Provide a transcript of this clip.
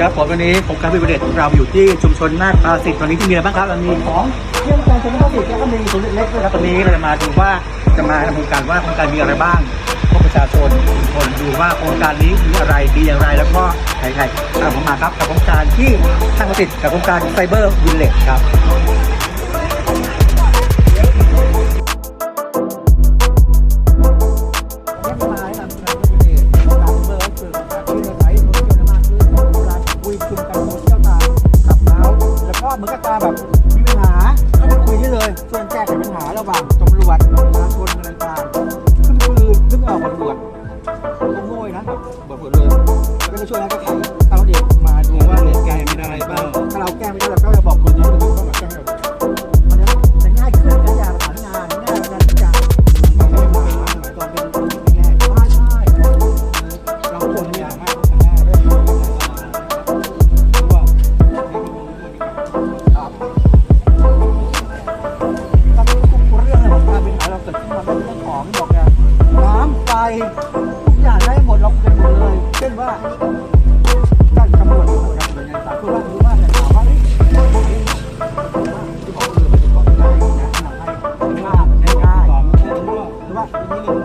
ครับผมวันนี้ผมการพิเดชเราอยู่ที่ชุมชนนาคปาสิทธิ์ตอนนี้ที่มีอะไรบ้างครับมีของเรื่องการชุมชนปาสิทธิ์แล้วก็มีสวนเล็กๆด้วยครับตอนนี้เราจะมาดูว่าจะมาทำโครงการว่าโครงการมีอะไรบ้างพวกประชาชนทุกคนดูว่าโครงการนี้มีอะไรดีอย่างไร แล้วก็ใครๆตามผมมาครับกับโครงการที่ทางปาสิทธิ์กับโครงการไซเบอร์วิลเลจครับ เหมือนกับกาแบบมีปัญหาก็มาคุยนี่เลยช่วนแก้ไขปัญหาระหว่างตำรวจประชาชนอะไรต่างๆซึ่งคือนึกไม่ออกตำรวจก็โง่นะเบิดเบิดเลยก็จะช่วยแล้วก็ไขถ้าเราเด็กมาดูว่าเหตุการณ์มีอะไร น้ำไฟทุกอย่างได้หมดเราเป็นหมดเลย เช่นว่าการตำรวจอยู่กับหน่วยงานสางคือว่าคือว่าเนี่ยถามว่านี่ที่บอกคือเป็นกฎหมายนะทำให้ง่ายง่ายๆหรือว่าทีนี้เนี่